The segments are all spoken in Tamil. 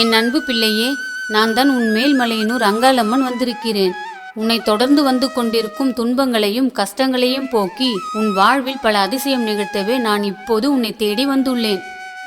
என் அன்பு பிள்ளையே நான் தான் உன் மேல்மலையனூர் அங்காளம்மன் வந்திருக்கிறேன். உன்னை தொடர்ந்து வந்து கொண்டிருக்கும் துன்பங்களையும் கஷ்டங்களையும் போக்கி உன் வாழ்வில் பல அதிசயம் நிகழ்த்தவே நான் இப்போது உன்னை தேடி வந்துள்ளேன்.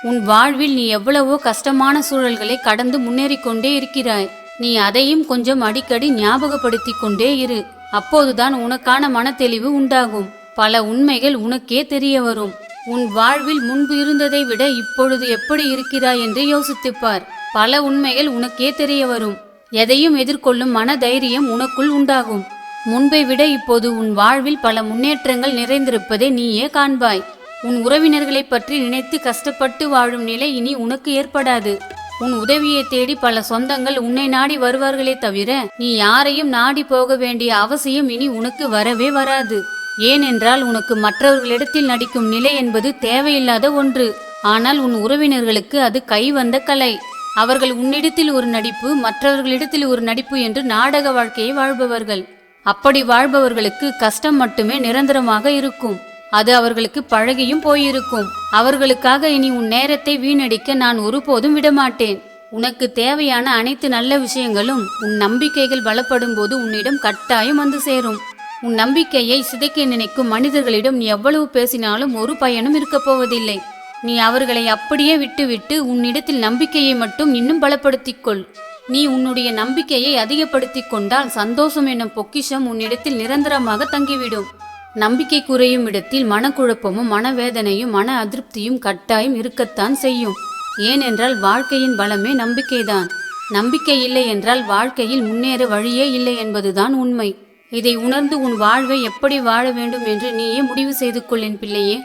உன் வாழ்வில் நீ எவ்வளவோ கஷ்டமான சூழல்களை கடந்து முன்னேறிக் கொண்டே இருக்கிறாய். நீ அதையும் கொஞ்சம் அடிக்கடி ஞாபகப்படுத்தி கொண்டே இரு. அப்போதுதான் உனக்கான மனத்தெளிவு உண்டாகும். பல உண்மைகள் உனக்கே தெரிய வரும். உன் வாழ்வில் முன்பு இருந்ததை விட இப்பொழுது எப்படி இருக்கிறாய் என்று யோசித்துப்பார். பல உண்மைகள் உனக்கே தெரிய வரும். எதையும் எதிர்கொள்ளும் மன தைரியம் உனக்குள் உண்டாகும். முன்பை விட இப்போது உன் வாழ்வில் பல முன்னேற்றங்கள் நிறைந்திருப்பதை நீயே காண்பாய். உன் உறவினர்களைப் பற்றி நினைத்து கஷ்டப்பட்டு வாழும் நிலை இனி உனக்கு ஏற்படாது. உன் உதவியை தேடி பல சொந்தங்கள் உன்னை நாடி வருவார்களே தவிர நீ யாரையும் நாடி போக வேண்டிய அவசியம் இனி உனக்கு வரவே வராது. ஏனென்றால் உனக்கு மற்றவர்களிடத்தில் நடிக்கும் நிலை என்பது தேவையில்லாத ஒன்று. ஆனால் உன் உறவினர்களுக்கு அது கைவந்த கலை. அவர்கள் உன்னிடத்தில் ஒரு நடிப்பு மற்றவர்களிடத்தில் ஒரு நடிப்பு என்று நாடக வாழ்க்கையை வாழ்பவர்கள். அப்படி வாழ்பவர்களுக்கு கஷ்டம் மட்டுமே நிரந்தரமாக இருக்கும். அது அவர்களுக்கு பழகியும் போயிருக்கும். அவர்களுக்காக இனி உன் நேரத்தை வீணடிக்க நான் ஒருபோதும் விடமாட்டேன். உனக்கு தேவையான அனைத்து நல்ல விஷயங்களும் உன் நம்பிக்கைகள் பலப்படும் போது உன்னிடம் கட்டாயம் வந்து சேரும். உன் நம்பிக்கையை சிதைக்க நினைக்கும் மனிதர்களிடம் நீ எவ்வளவு பேசினாலும் ஒரு பயனும் இருக்கப் போவதில்லை. நீ அவர்களை அப்படியே விட்டுவிட்டு உன்னிடத்தில் நம்பிக்கையை மட்டும் இன்னும் பலப்படுத்திக் கொள் நீ உன்னுடைய நம்பிக்கையை அதிகப்படுத்திக் கொண்டால் சந்தோஷம் என்னும் பொக்கிஷம் உன்னிடத்தில் நிரந்தரமாக தங்கிவிடும். நம்பிக்கை குறையும் இடத்தில் மனக்குழப்பமும் மனவேதனையும் மன அதிருப்தியும் கட்டாயம் இருக்கத்தான் செய்யும். ஏனென்றால் வாழ்க்கையின் பலமே நம்பிக்கைதான். நம்பிக்கை இல்லை என்றால் வாழ்க்கையில் முன்னேற வழியே இல்லை என்பதுதான் உண்மை. இதை உணர்ந்து உன் வாழ்வை எப்படி வாழ வேண்டும் என்று நீயே முடிவு செய்து கொள் என் பிள்ளையே.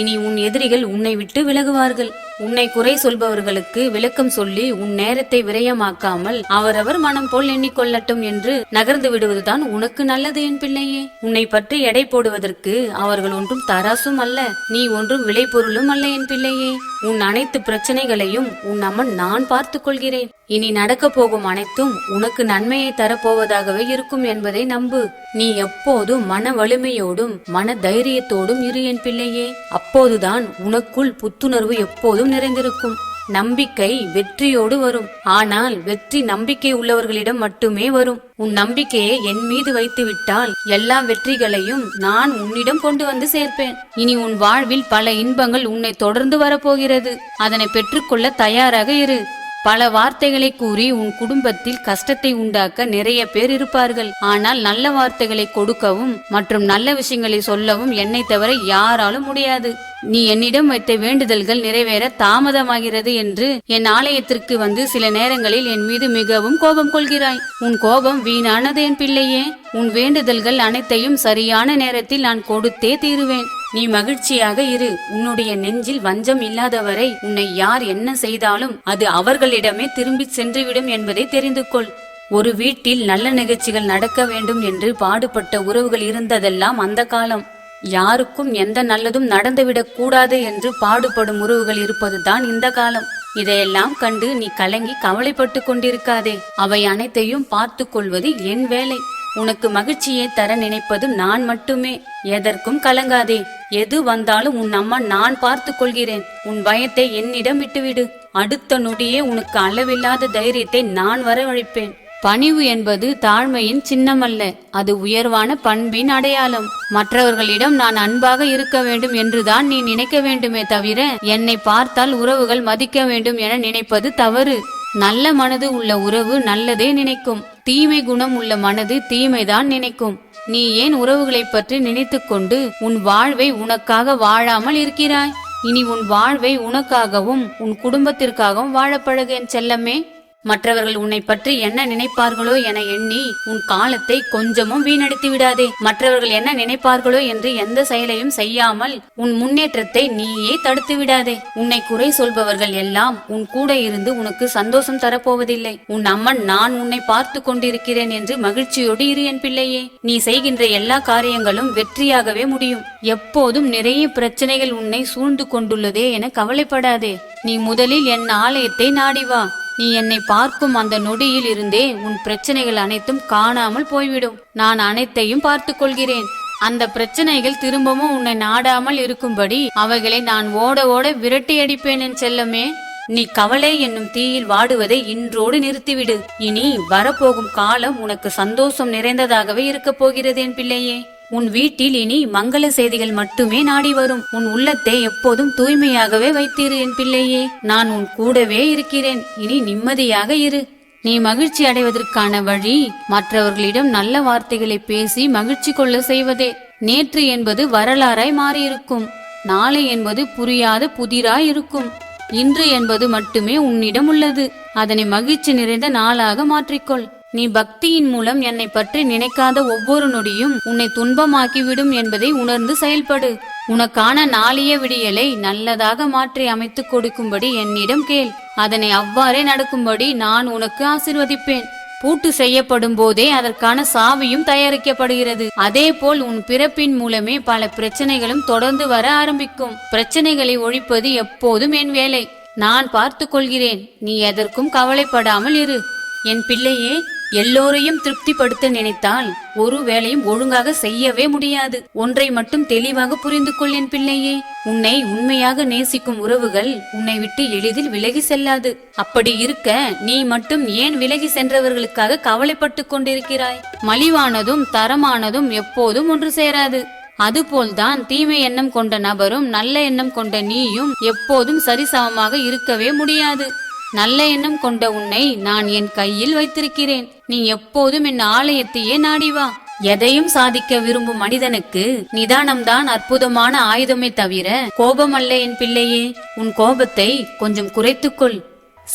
இனி உன் எதிரிகள் உன்னை விட்டு விலகுவார்கள். உன்னை குறை சொல்பவர்களுக்கு விளக்கம் சொல்லி உன் நேரத்தை விரயமாக்காமல் அவரவர் மனம் போல் எண்ணிக்கொள்ளட்டும் என்று நகர்ந்து விடுவதுதான் உனக்கு நல்லது என் பிள்ளையே. உன்னை பற்றி எடை போடுவதற்கு அவர்கள் ஒன்றும் தராசும் அல்ல. நீ ஒன்றும் விளைபொருளும் அல்ல என் பிள்ளையே. உன் அனைத்து பிரச்சனைகளையும் உன் அம்மன் நான் பார்த்துக் கொள்கிறேன். இனி நடக்கப் போகும் அனைத்தும் உனக்கு நன்மையை தரப்போவதாகவே இருக்கும் என்பதை நம்பு. நீ எப்போதும் மன வலிமையோடும் மன தைரியத்தோடும் இரு என் பிள்ளையே. அப்போதுதான் உனக்குள் புத்துணர்வு எப்போதும் நிறைந்திருக்கும். நம்பிக்கை வெற்றியோடு வரும். ஆனால் வெற்றி நம்பிக்கை உள்ளவர்களிடம் மட்டுமே வரும். உன் நம்பிக்கையை என் மீது வைத்து விட்டால் எல்லா வெற்றிகளையும் நான் உன்னிடம் கொண்டு வந்து சேர்ப்பேன். இனி உன் வாழ்வில் பல இன்பங்கள் உன்னை தொடர்ந்து வரப்போகிறது. அதனை பெற்றுக்கொள்ள தயாராக இரு. பல வார்த்தைகளை கூறி உன் குடும்பத்தில் கஷ்டத்தை உண்டாக்க நிறைய பேர் இருப்பார்கள். ஆனால் நல்ல வார்த்தைகளை கொடுக்கவும் மற்றும் நல்ல விஷயங்களை சொல்லவும் என்னை தவிர யாராலும் முடியாது. நீ என்னிடம் வைத்த வேண்டுதல்கள் நிறைவேற தாமதமாகிறது என்று என் ஆலயத்திற்கு வந்து சில நேரங்களில் என் மீது மிகவும் கோபம் கொள்கிறாய். உன் கோபம் வீணானது என் பிள்ளையே. உன் வேண்டுதல்கள் அனைத்தையும் சரியான நேரத்தில் நான் கொடுத்தே தீருவேன். நீ மகிழ்ச்சியாக இரு. உன்னுடைய நெஞ்சில் வஞ்சம் இல்லாதவரை உன்னை யார் என்ன செய்தாலும் அது அவர்களிடமே திரும்பி சென்றுவிடும் என்பதை தெரிந்து கொள். ஒரு வீட்டில் நல்ல நிகழ்ச்சிகள் நடக்க வேண்டும் என்று பாடுபட்ட உறவுகள் இருந்ததெல்லாம் அந்த காலம். யாருக்கும் எந்த நல்லதும் நடந்துவிடக் கூடாது என்று பாடுபடும் உறவுகள் இருப்பதுதான் இந்த காலம். இதையெல்லாம் கண்டு நீ கலங்கி கவலைப்பட்டு கொண்டிருக்காதே. அவை அனைத்தையும் பார்த்து கொள்வது என் வேலை. உனக்கு மகிழ்ச்சியை தர நினைப்பதும் நான் மட்டுமே. எதற்கும் கலங்காதே. எது வந்தாலும் உன் அம்மா நான் பார்த்து கொள்கிறேன். உன் பயத்தை என்னிடம் விட்டுவிடு. அடுத்த நொடியே உனக்கு அளவில்லாத தைரியத்தை நான் வரவழைப்பேன். பணிவு என்பது தாழ்மையின் சின்னமல்ல. அது உயர்வான பண்பின் அடையாளம். மற்றவர்களிடம் நான் அன்பாக இருக்க வேண்டும் என்றுதான் நீ நினைக்க வேண்டுமே தவிர என்னை பார்த்தால் உறவுகள் மதிக்க வேண்டும் என நினைப்பது தவறு. நல்ல மனது உள்ள உறவு நல்லதே நினைக்கும். தீமை குணம் உள்ள மனது தீமைதான் நினைக்கும். நீ ஏன் உறவுகளைப் பற்றி நினைத்துக்கொண்டு உன் வாழ்வை உனக்காக வாழாமல் இருக்கிறாய்? இனி உன் வாழ்வை உனக்காகவும் உன் குடும்பத்திற்காகவும் வாழப்பழகு என் செல்லமே. மற்றவர்கள் உன்னை பற்றி என்ன நினைப்பார்களோ என எண்ணி உன் காலத்தை கொஞ்சமும் வீணடித்து விடாதே. மற்றவர்கள் என்ன நினைப்பார்களோ என்று எந்த செயலையும் செய்யாமல் உன் முன்னேற்றத்தை நீயே தடுத்து விடாதே. உன்னை குறை சொல்பவர்கள் எல்லாம் உன் கூட இருந்து உனக்கு சந்தோஷம் தரப்போவதில்லை. உன் அம்மன் நான் உன்னை பார்த்து கொண்டிருக்கிறேன் என்று மகிழ்ச்சியோடு இரு என் பிள்ளையே. நீ செய்கின்ற எல்லா காரியங்களும் வெற்றியாகவே முடியும். எப்போதும் நிறைய பிரச்சனைகள் உன்னை சூழ்ந்து கொண்டுள்ளதே என கவலைப்படாதே. நீ முதலில் என் ஆலயத்தை நாடி வா. நீ என்னை பார்க்கும் அந்த நொடியில் இருந்தே உன் பிரச்சனைகள் அனைத்தும் காணாமல் போய்விடும். நான் அனைத்தையும் பார்த்து கொள்கிறேன். அந்த பிரச்சனைகள் திரும்பவும் உன்னை நாடாமல் இருக்கும்படி அவைகளை நான் ஓட ஓட விரட்டி அடிப்பேன் என் செல்லமே. நீ கவலை என்னும் தீயில் வாடுவதை இன்றோடு நிறுத்திவிடு. இனி வரப்போகும் காலம் உனக்கு சந்தோஷம் நிறைந்ததாகவே இருக்கப் போகிறது என் பிள்ளையே. உன் வீட்டில் இனி மங்கள செய்திகள் மட்டுமே நாடி வரும். உன் உள்ளத்தை எப்போதும் தூய்மையாகவே வைத்திரு என் பிள்ளையே. நான் உன் கூடவே இருக்கிறேன். இனி நிம்மதியாக இரு. நீ மகிழ்ச்சி அடைவதற்கான வழி மற்றவர்களிடம் நல்ல வார்த்தைகளை பேசி மகிழ்ச்சி கொள்ள செய்வதே. நேற்று என்பது வரலாறாய் மாறியிருக்கும். நாளை என்பது புரியாத புதிராய் இருக்கும். இன்று என்பது மட்டுமே உன்னிடம் உள்ளது. அதனை மகிழ்ச்சி நிறைந்த நாளாக மாற்றிக்கொள். நீ பக்தியின் மூலம் என்னை பற்றி நினைக்காத ஒவ்வொரு நொடியும் உன்னை துன்பமாக்கிவிடும் என்பதை உணர்ந்து செயல்படு. உனக்கான நாளிய விடியலை நல்லதாக மாற்றி அமைத்துக் கொடுக்கும்படி என்னிடம் கேள். அதனை அவ்வாறே நடக்கும்படி நான் உனக்கு ஆசிர்வதிப்பேன். பூட்டு செய்யப்படும் போதே அதற்கான சாவியும் தயாரிக்கப்படுகிறது. அதே போல் உன் பிறப்பின் மூலமே பல பிரச்சனைகளும் தொடர்ந்து வர ஆரம்பிக்கும். பிரச்சனைகளை ஒழிப்பது எப்போதும் என் வேலை. நான் பார்த்து கொள்கிறேன். நீ எதற்கும் கவலைப்படாமல் இரு. என் பிள்ளையே எல்லோரையும் திருப்திப்படுத்த நினைத்தால் ஒரு வேலையும் ஒழுங்காக செய்யவே முடியாது. ஒன்றை மட்டும் தெளிவாக புரிந்து கொள் என் பிள்ளையே. உன்னை உண்மையாக நேசிக்கும் உறவுகள் உன்னை விட்டு எளிதில் விலகி செல்லாது. அப்படி இருக்க நீ மட்டும் ஏன் விலகி சென்றவர்களுக்காக கவலைப்பட்டு கொண்டிருக்கிறாய்? மலிவானதும் தரமானதும் எப்போதும் ஒன்று சேராது. அதுபோல்தான் தீமை எண்ணம் கொண்ட நபரும் நல்ல எண்ணம் கொண்ட நீயும் எப்போதும் சரிசமமாக இருக்கவே முடியாது. நல்ல எண்ணம் கொண்ட உன்னை நான் என் கையில் வைத்திருக்கிறேன். நீ எப்போதும் என் ஆலயத்தையே நாடி வா. எதையும் சாதிக்க விரும்பும் மனிதனுக்கு நிதானம்தான் அற்புதமான ஆயுதமே தவிர கோபமல்ல என் பிள்ளையே. உன் கோபத்தை கொஞ்சம் குறைத்துக்கொள்.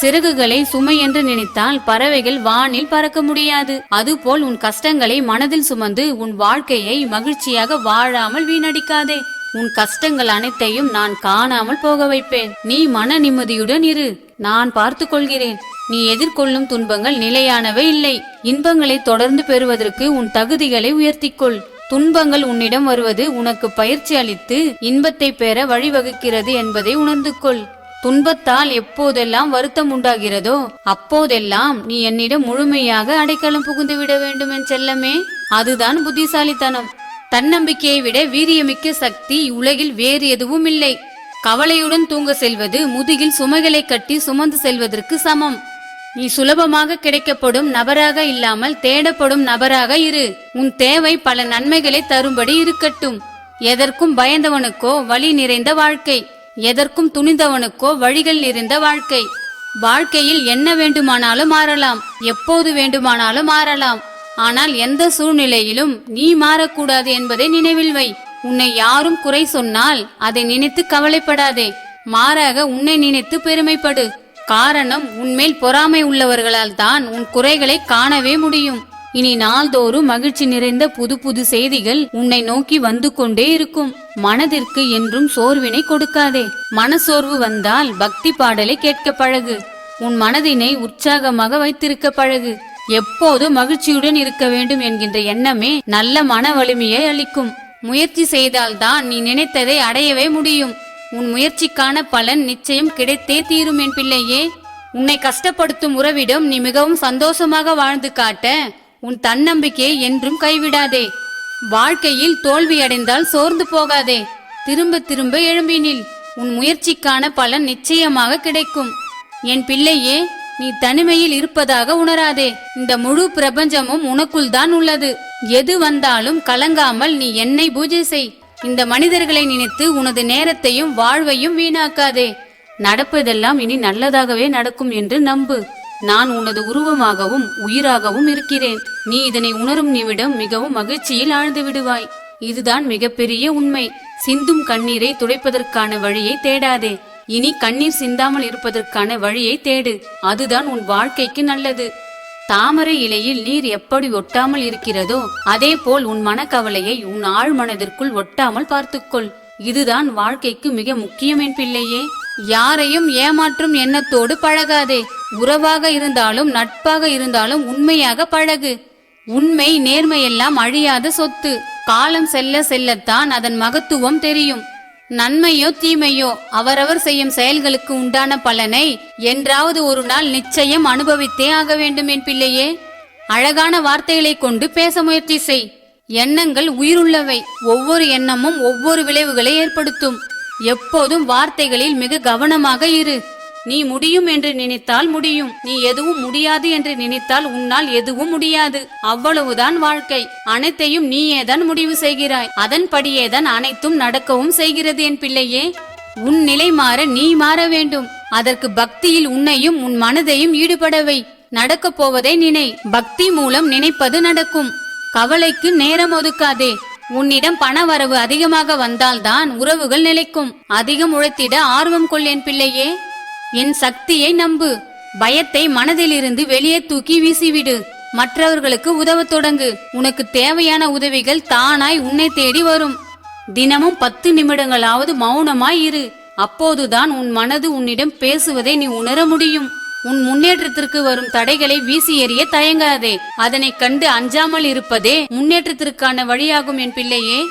சிறகுகளை சுமை என்று நினைத்தால் பறவைகள் வானில் பறக்க முடியாது. அதுபோல் உன் கஷ்டங்களை மனதில் சுமந்து உன் வாழ்க்கையை மகிழ்ச்சியாக வாழாமல் வீணடிக்காதே. உன் கஷ்டங்கள் அனைத்தையும் நான் காணாமல் போக வைப்பேன். நீ மன நிம்மதியுடன் இரு. நான் பார்த்து கொள்கிறேன். நீ எதிர்கொள்ளும் துன்பங்கள் நிலையானவை இல்லை. இன்பங்களை தொடர்ந்து பெறுவதற்கு உன் தகுதிகளை உயர்த்திக்கொள். துன்பங்கள் உன்னிடம் வருவது உனக்கு பயிற்சி அளித்து இன்பத்தை பெற வழிவகுக்கிறது என்பதை உணர்ந்து கொள் துன்பத்தால் எப்போதெல்லாம் வருத்தம் உண்டாகிறதோ அப்போதெல்லாம் நீ என்னிடம் முழுமையாக அடைக்கலம் புகுந்து விட வேண்டும் என் செல்லமே. அதுதான் புத்திசாலித்தனம். தன்னம்பிக்கையை விட வீரியமிக்க சக்தி உலகில் வேறு எதுவும் இல்லை. கவலையுடன் தூங்க செல்வது முதுகில் சுமைகளை கட்டி சுமந்து செல்வதற்கு சமம். நீ சுலபமாக கிடைக்கப்படும் நபராக இல்லாமல் தேடப்படும் நபராக இரு. உன் தேவை பல நன்மைகளை தரும்படி இருக்கட்டும். எதற்கும் பயந்தவனுக்கோ வழி நிறைந்த வாழ்க்கை. எதற்கும் துணிந்தவனுக்கோ வழிகள் நிறைந்த வாழ்க்கை. வாழ்க்கையில் என்ன வேண்டுமானாலும் மாறலாம். எப்போது வேண்டுமானாலும் மாறலாம். ஆனால் எந்த சூழ்நிலையிலும் நீ மாறக்கூடாது என்பதை நினைவில் வை. உன்னை யாரும் குறை சொன்னால் அதை நினைத்து கவலைப்படாதே. மாறாக உன்னை நினைத்து பெருமைப்படு. காரணம் உன்மேல் பொறாமை உள்ளவர்களால் தான் உன் குறைகளை காணவே முடியும். இனி நாள்தோறும் மகிழ்ச்சி நிறைந்த புது புது செய்திகள் உன்னை நோக்கி வந்து கொண்டே இருக்கும். மனதிற்கு என்றும் சோர்வினை கொடுக்காதே. மனசோர்வு வந்தால் பக்தி பாடலை கேட்க பழகு. உன் மனதினை உற்சாகமாக வைத்திருக்க பழகு. எப்போது மகிழ்ச்சியுடன் இருக்க வேண்டும் என்கின்ற எண்ணமே நல்ல மன வலிமையை அளிக்கும். முயற்சி செய்தால்தான் நீ நினைத்ததை அடையவே முடியும். உன் முயற்சிக்கான பலன் நிச்சயம் கிடைத்தே தீரும் என் பிள்ளையே. உன்னை கஷ்டப்படுத்தும் உறவிடம் நீ மிகவும் சந்தோஷமாக வாழ்ந்து காட்ட உன் தன்னம்பிக்கையை என்றும் கைவிடாதே. வாழ்க்கையில் தோல்வி அடைந்தால் சோர்ந்து போகாதே. திரும்ப திரும்ப எழும்பினில் உன் முயற்சிக்கான பலன் நிச்சயமாக கிடைக்கும். என் பிள்ளையே நீ தனிமையில் இருப்பதாக உணராதே. இந்த முழு பிரபஞ்சமும் உனக்குள் தான் உள்ளது. எது வந்தாலும் கலங்காமல் நீ என்னை பூஜை செய். இந்த மனிதர்களை நினைத்து உனது நேரத்தையும் வாழ்வையும் வீணாக்காதே. நடப்பதெல்லாம் இனி நல்லதாகவே நடக்கும் என்று நம்பு. நான் உனது உருவமாகவும் உயிராகவும் இருக்கிறேன். நீ இதனை உணரும் நிமிடம் மிகவும் மகிழ்ச்சியில் ஆழ்ந்து விடுவாய். இதுதான் மிகப்பெரிய உண்மை. சிந்தும் கண்ணீரை துடைப்பதற்கான வழியை தேடாதே. இனி கண்ணீர் சிந்தாமல் இருப்பதற்கான வழியை தேடு. அதுதான் உன் வாழ்க்கைக்கு நல்லது. தாமரை இலையில் நீர் எப்படி ஒட்டாமல் இருக்கிறதோ அதே போல் உன் மனக்கவலையை உன் ஆழ் மனதிற்குள் ஒட்டாமல் பார்த்துக்கொள். இதுதான் வாழ்க்கைக்கு மிக முக்கியம் என் பிள்ளையே. யாரையும் ஏமாற்றும் எண்ணத்தோடு பழகாதே. உறவாக இருந்தாலும் நட்பாக இருந்தாலும் உண்மையாக பழகு. உண்மை நேர்மையெல்லாம் அழியாத சொத்து. காலம் செல்ல செல்லத்தான் அதன் மகத்துவம் தெரியும். நன்மையோ தீமையோ அவரவர் செய்யும் செயல்களுக்கு உண்டான பலனை என்றாவது ஒரு நாள் நிச்சயம் அனுபவித்தே ஆக வேண்டும் என் பிள்ளையே. அழகான வார்த்தைகளை கொண்டு பேச முயற்சி செய். எண்ணங்கள் உயிருள்ளவை. ஒவ்வொரு எண்ணமும் ஒவ்வொரு விளைவுகளை ஏற்படுத்தும். எப்போதும் வார்த்தைகளில் மிக கவனமாக இரு. நீ முடியும் என்று நினைத்தால் முடியும். நீ எதுவும் முடியாது என்று நினைத்தால் உன்னால் எதுவும் முடியாது. அவ்வளவுதான் வாழ்க்கை. அனைத்தையும் நீயேதான் முடிவு செய்கிறாய். அதன்படியேதான் அனைத்தும் நடக்கவும் செய்கிறது என் பிள்ளையே. உன் நிலை மாற நீ மாற வேண்டும். அதற்கு பக்தியில் உன்னையும் உன் மனதையும் ஈடுபடவை. நடக்கப் போவதை நினை. பக்தி மூலம் நினைப்பது நடக்கும். கவலைக்கு நேரம் ஒதுக்காதே. உன்னிடம் பண வரவு அதிகமாக வந்தால்தான் உறவுகள் நிலைக்கும். அதிகம் உழைத்திட ஆர்வம் கொள்ளேன் பிள்ளையே. என் சக்தியை நம்பு. பயத்தை மனதிலிருந்து வெளியே தூக்கி வீசிவிடு. மற்றவர்களுக்கு உதவத் தொடங்கு. உனக்கு தேவையான உதவிகள் தானாய் உன்னை தேடி வரும். தினமும் பத்து நிமிடங்களாவது மௌனமாய் இரு. அப்போதுதான் உன் மனது உன்னிடம் பேசுவதை நீ உணர முடியும். உன் முன்னேற்றத்திற்கு வரும் தடைகளை வீசி எறிய தயங்காதே. அதனைக் கண்டு அஞ்சாமல் இருப்பதே முன்னேற்றத்திற்கான வழியாகும் என் பிள்ளையே.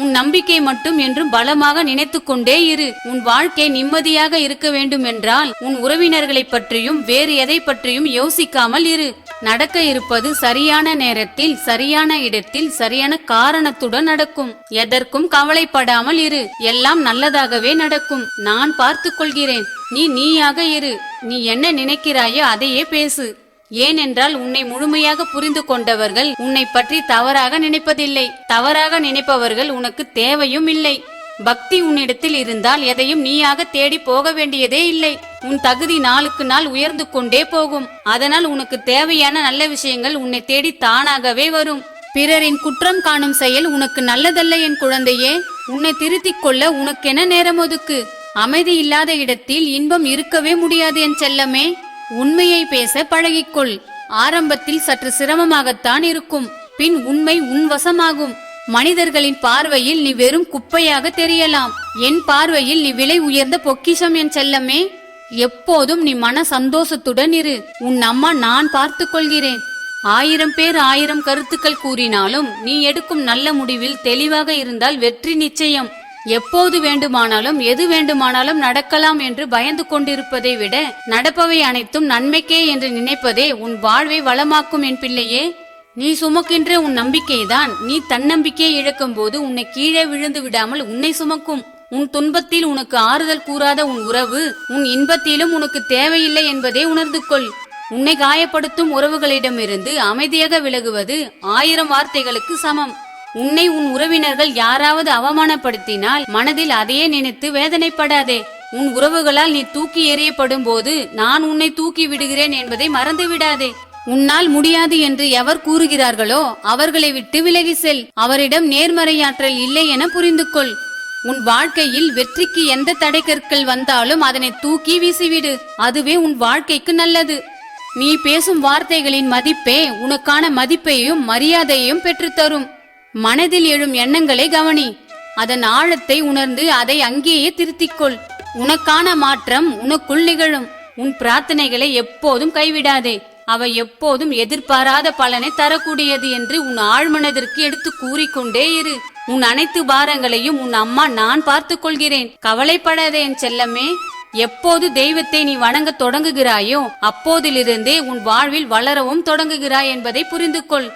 உன் நம்பிக்கை மட்டும் என்றும் பலமாக நினைத்துக் கொண்டே இரு. உன் வாழ்க்கை நிம்மதியாக இருக்க வேண்டும் என்றால் உன் உறவினர்களைப் பற்றியும் வேறு எதை பற்றியும் யோசிக்காமல் இரு. நடக்க இருப்பது சரியான நேரத்தில் சரியான இடத்தில் சரியான காரணத்துடன் நடக்கும். எதற்கும் கவலைப்படாமல் இரு. எல்லாம் நல்லதாகவே நடக்கும். நான் பார்த்து கொள்கிறேன். நீ நீயாக இரு. நீ என்ன நினைக்கிறாயோ அதையே பேசு. ஏனென்றால் உன்னை முழுமையாக புரிந்து கொண்டவர்கள் உன்னை பற்றி தவறாக நினைப்பதில்லை. தவறாக நினைப்பவர்கள் உனக்கு தேவையும் இல்லை. பக்தி உன்னிடத்தில் இருந்தால் எதையும் நீயாக தேடி போக வேண்டியதே இல்லை. உன் தகுதி நாளுக்கு நாள் உயர்ந்து கொண்டே போகும். அதனால் உனக்கு தேவையான நல்ல விஷயங்கள் உன்னை தேடி தானாகவே வரும். பிறரின் குற்றம் காணும் செயல் உனக்கு நல்லதல்ல என் குழந்தையே. உன்னை திருத்திக் கொள்ள உனக்கென நேரம் ஒதுக்கு அமைதி இல்லாத இடத்தில் இன்பம் இருக்கவே முடியாது என் செல்லமே. உண்மையை பேச பழகிக்கொள். ஆரம்பத்தில் சற்று சிரமமாகத்தான் இருக்கும். பின் உண்மை உன் வசமாகும். மனிதர்களின் பார்வையில் நீ வெறும் குப்பையாக தெரியலாம். என் பார்வையில் நீ விலை உயர்ந்த பொக்கிஷம் என் செல்லமே. எப்போதும் நீ மன சந்தோஷத்துடன் இரு. உன் அம்மா நான் பார்த்து கொள்கிறேன். ஆயிரம் பேர் ஆயிரம் கருத்துக்கள் கூறினாலும் நீ எடுக்கும் நல்ல முடிவில் தெளிவாக இருந்தால் வெற்றி நிச்சயம். எப்போது வேண்டுமானாலும் எது வேண்டுமானாலும் நடக்கலாம் என்று பயந்து கொண்டிருப்பதை விட நடப்பவை அனைத்தும் நன்மைக்கே என்று நினைப்பதே உன் வாழ்வை வளமாக்கும் என் பிள்ளையே. நீ சுமக்கின்ற உன் நம்பிக்கைதான். நீ தன்னம்பிக்கையை இழக்கும் போது உன்னை கீழே விழுந்து விடாமல் உன்னை சுமக்கும். உன் துன்பத்தில் உனக்கு ஆறுதல் கூறாத உன் உறவு உன் இன்பத்திலும் உனக்கு தேவையில்லை என்பதை உணர்ந்து கொள். உன்னை காயப்படுத்தும் உறவுகளிடமிருந்து அமைதியாக விலகுவது ஆயிரம் வார்த்தைகளுக்கு சமம். உன்னை உன் உறவினர்கள் யாராவது அவமானப்படுத்தினால் மனதில் அதையே நினைத்து வேதனைப்படாதே. உன் உறவுகளால் நீ தூக்கி எறியப்படும் போது நான் உன்னை தூக்கி விடுகிறேன் என்பதை மறந்து விடாதே உன்னால் முடியாது என்று எவர் கூறுகிறார்களோ அவர்களை விட்டு விலகி செல். அவரிடம் நேர்மறையாற்றல் இல்லை என புரிந்து கொள் உன் வாழ்க்கையில் வெற்றிக்கு எந்த தடைக்கற்கள் வந்தாலும் அதனை தூக்கி வீசிவிடு. அதுவே உன் வாழ்க்கைக்கு நல்லது. நீ பேசும் வார்த்தைகளின் மதிப்பே உனக்கான மதிப்பையும் மரியாதையையும் பெற்றுத்தரும். மனதில் எழும் எண்ணங்களை கவனி. அதன் ஆழத்தை உணர்ந்து அதை அங்கேயே திருத்திக்கொள். உனக்கான மாற்றம் உனக்குள் நிகழும். உன் பிரார்த்தனைகளை எப்போதும் கைவிடாதே. அவை எப்போதும் எதிர்பாராத பலனை தரக்கூடியது என்று உன் ஆழ்மனதிற்கு எடுத்து கூறிக்கொண்டே இரு. உன் அனைத்து பாரங்களையும் உன் அம்மா நான் பார்த்து கொள்கிறேன். கவலைப்படாதே என் செல்லமே. எப்போது தெய்வத்தை நீ வணங்க தொடங்குகிறாயோ அப்போதிலிருந்தே உன் வாழ்வில் வளரவும் தொடங்குகிறாய் என்பதை புரிந்து கொள்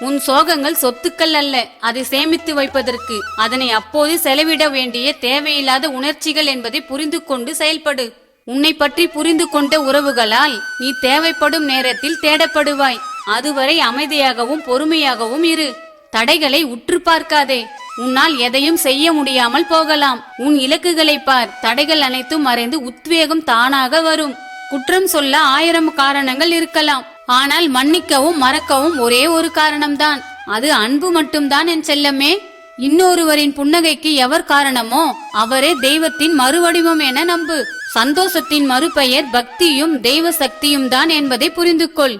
உன் சோகங்கள் சொத்துக்கள் அல்ல. அதை சேமித்து வைப்பதற்கு அதனை அப்போது செலவிட வேண்டிய தேவையில்லாத உணர்ச்சிகள் என்பதை புரிந்து கொண்டு செயல்படு. உன்னை பற்றி புரிந்து கொண்ட உறவுகளால் நீ தேவைப்படும் நேரத்தில் தேடப்படுவாய். அதுவரை அமைதியாகவும் பொறுமையாகவும் இரு. தடைகளை உற்று பார்க்காதே. உன்னால் எதையும் செய்ய முடியாமல் போகலாம். உன் இலக்குகளை பார். தடைகள் அனைத்தும் மறைந்து உத்வேகம் தானாக வரும். குற்றம் சொல்ல ஆயிரம் காரணங்கள் இருக்கலாம். ஆனால் மன்னிக்கவும் மறக்கவும் ஒரே ஒரு காரணம்தான். அது அன்பு மட்டும்தான் என் செல்லமே. இன்னொருவரின் புன்னகைக்கு எவர் காரணமோ அவரே தெய்வத்தின் மறுவடிவம் என நம்பு. சந்தோஷத்தின் மறுபெயர் பக்தியும் தெய்வ சக்தியும் தான் என்பதை புரிந்து கொள்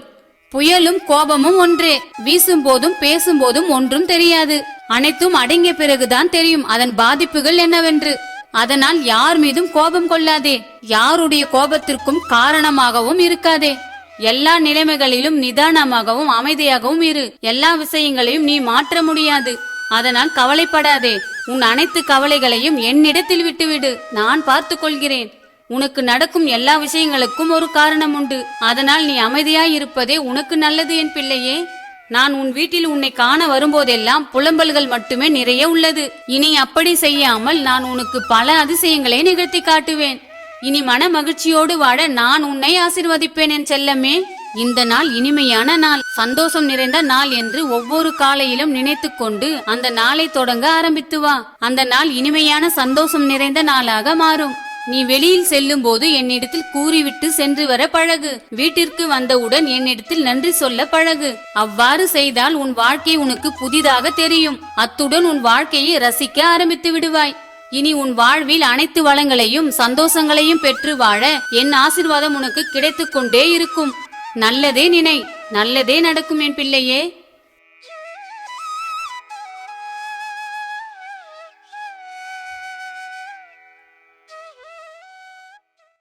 புயலும் கோபமும் ஒன்றே. வீசும் போதும் பேசும் போதும் ஒன்றும் தெரியாது. அனைத்தும் அடங்கிய பிறகுதான் தெரியும் அதன் பாதிப்புகள் என்னவென்று. அதனால் யார் மீதும் கோபம் கொள்ளாதே. யாருடைய கோபத்திற்கும் காரணமாகவும் இருக்காதே. எல்லா நிலைமைகளிலும் நிதானமாகவும் அமைதியாகவும் இரு. எல்லா விஷயங்களையும் நீ மாற்ற முடியாது. அதனால் கவலைப்படாதே. உன் அனைத்து கவலைகளையும் என்னிடத்தில் விட்டுவிடு. நான் பார்த்து கொள்கிறேன். உனக்கு நடக்கும் எல்லா விஷயங்களுக்கும் ஒரு காரணம் உண்டு. அதனால் நீ அமைதியாய் இருப்பதே உனக்கு நல்லது என் பிள்ளையே. நான் உன் வீட்டில் உன்னை காண வரும்போதெல்லாம் புலம்பல்கள் மட்டுமே நிறைய உள்ளது. இனி அப்படி செய்யாமல் நான் உனக்கு பல அதிசயங்களை நிகழ்த்தி காட்டுவேன். இனி மன மகிழ்ச்சியோடு வாழ நான் உன்னை ஆசிர்வதிப்பேன் என் செல்லமே. இந்த நாள் இனிமையான நாள். சந்தோஷம் நிறைந்த நாள் என்று ஒவ்வொரு காலையிலும் நினைத்து கொண்டு அந்த நாளை தொடங்க ஆரம்பித்து வா. அந்த நாள் இனிமையான சந்தோஷம் நிறைந்த நாளாக மாறும். நீ வெளியில் செல்லும் போது என்னிடத்தில் கூறிவிட்டு சென்று வர பழகு. வீட்டிற்கு வந்தவுடன் என்னிடத்தில் நன்றி சொல்ல பழகு. அவ்வாறு செய்தால் உன் வாழ்க்கை உனக்கு புதிதாக தெரியும். அத்துடன் உன் வாழ்க்கையை ரசிக்க ஆரம்பித்து விடுவாய். இனி உன் வாழ்வில் அனைத்து வளங்களையும் சந்தோஷங்களையும் பெற்று வாழ என் ஆசிர்வாதம் உனக்கு கிடைத்துக்கொண்டே இருக்கும். நல்லதே நினை நல்லதே நடக்கும் என் பிள்ளையே.